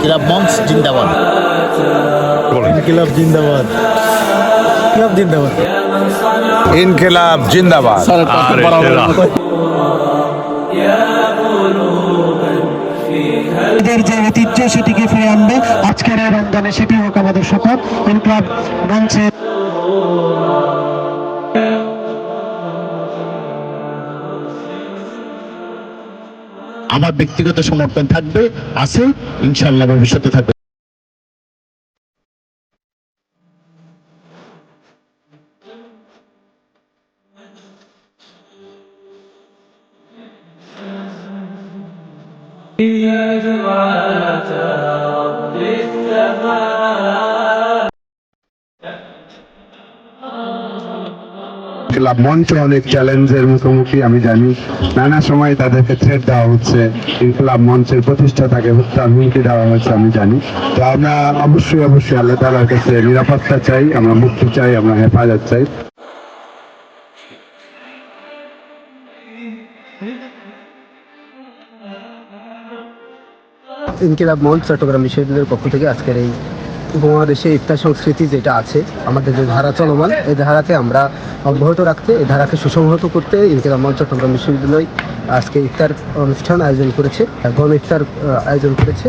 ইনকিলাব মঞ্চ জিন্দাবাদ। ক্লাব জিন্দাবাদ। ক্লাব জিন্দাবাদ। ইনকিলাব জিন্দাবাদ। এদের যে ঐতিহ্য সেটিকে ফিরে আনবে। আজকের এই রমজানে সেটি হোক আমাদের শপথ। ইনকলাব মঞ্চে আমার ব্যক্তিগত সমর্থন থাকবে আছে ইনশাল্লাহ ভবিষ্যতে থাকবে। ক্লাব মঞ্চ অনেক চ্যালেঞ্জের মুখোমুখি, আমি জানি। নানা সময় তাদেরকে থ্রেট দেওয়া হচ্ছে, ইনকলাব মঞ্চের প্রতিষ্ঠাতাকে হত্যার হুমকি দেওয়া হচ্ছে, আমি জানি। তো আমরা অবশ্যই অবশ্যই আল্লাহ তালার কাছে নিরাপত্তা চাই, আমরা মুক্তি চাই, আমরা হেফাজত চাই। ইনকিলাব মঞ্চ চট্টগ্রাম বিশ্ববিদ্যালয়ের পক্ষ থেকে আজকের এই উপমহাদেশে ইফতার সংস্কৃতি যেটা আছে, আমাদের যে ধারা চলমান, এই ধারাকে আমরা অব্যাহত রাখতে, এই ধারাকে সুসংহত করতে ইনকিলাব মঞ্চ চট্টগ্রাম বিশ্ববিদ্যালয় আজকে ইফতার অনুষ্ঠান আয়োজন করেছে, গণ ইফতার আয়োজন করেছে।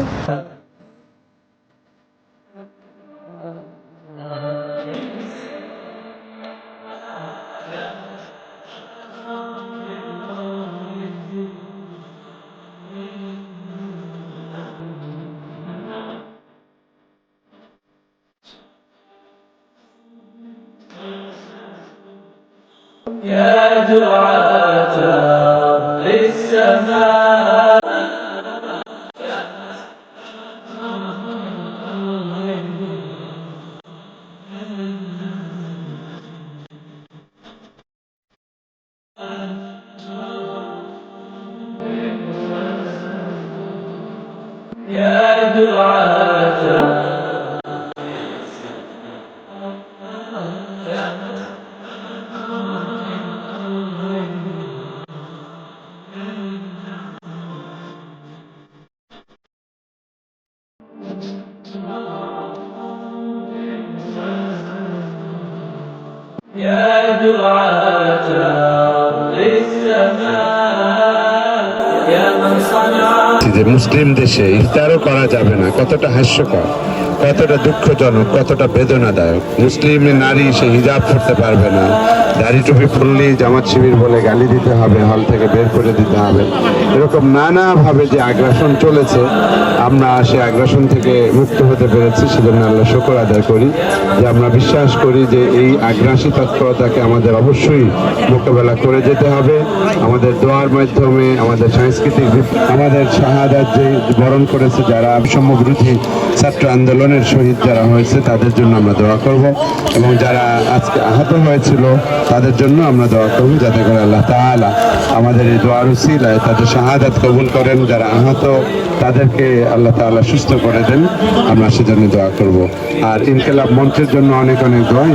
يا دعاة للسماء. يا دعاة يا دعاة للسماء يا من صنع যে মুসলিম দেশে ইফতারও করা যাবে না কতটা হাস্যকর কতটা দুঃখজনক, কতটা বেদনাদায়ক। মুসলিম নারী সে হিজাব করতে পারবে না। দাড়ি টুপি ফুললেই জামাত শিবির বলে গালি দিতে হবে, হল থেকে বের করে দিতে হবে। এরকম নানাভাবে যে আগ্রাসন চলেছে, আমরা সে আগ্রাসন থেকে মুক্ত হতে পেরেছি, সেজন্য আল্লাহ শুকর আদায় করি। যে আমরা বিশ্বাস করি যে এই আগ্রাসী তৎপরতাকে আমাদের অবশ্যই মোকাবেলা করে যেতে হবে। আমাদের দেওয়ার মাধ্যমে আমাদের সাংস্কৃতিক আমাদের শাহাদাত যে বরণ করেছে, যারা সমবিরোধী ছাত্র আন্দোলনের শহীদ যারা হয়েছে, তাদের জন্য আমরা দোয়া করব এবং যারা আজকে আহত হয়েছিল, তাদের জন্য আমরা দোয়া করব যাতে করে আল্লাহ তালা আমাদের এই দোয়ার উসিলায় তাদের শাহাদাত কবুল করেন। যারা আহত, তাদেরকে আল্লাহ তালা সুস্থ করে দেন। আমরা সেজন্য দোয়া করব। আর ইনকেলাব মঞ্চের জন্য অনেক অনেক দোয়া।